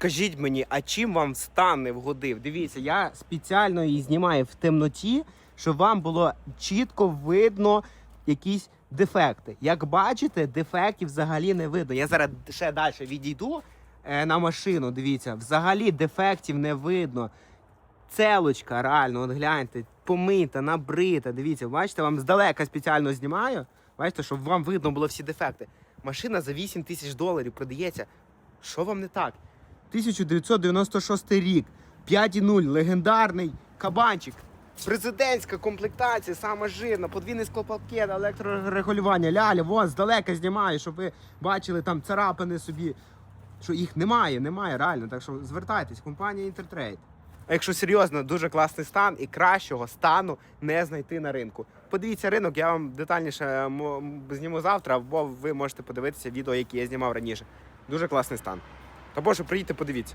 скажіть мені, а чим вам стан не вгодив? Дивіться, я спеціально її знімаю в темноті, щоб вам було чітко видно якісь дефекти. Як бачите, дефектів взагалі не видно. Я зараз ще далі відійду е, на машину. Дивіться, взагалі дефектів не видно. Целочка, реально, от гляньте, помита, набрита. Дивіться, бачите, вам здалека спеціально знімаю. Бачите, щоб вам видно було всі дефекти. Машина за 8 тисяч доларів продається. Що вам не так? 1996 рік, 5.0, легендарний кабанчик. Президентська комплектація, сама жирна, подвійний склопакет, електрорегулювання. Ляля, вон здалека знімаю, щоб ви бачили там царапини собі. Що їх немає, немає реально. Так що звертайтесь, компанія Інтертрейд. А якщо серйозно, дуже класний стан і кращого стану не знайти на ринку. Подивіться ринок, я вам детальніше е, зніму завтра, або ви можете подивитися відео, які я знімав раніше. Дуже класний стан. Або Боже, приїдьте, подивіться.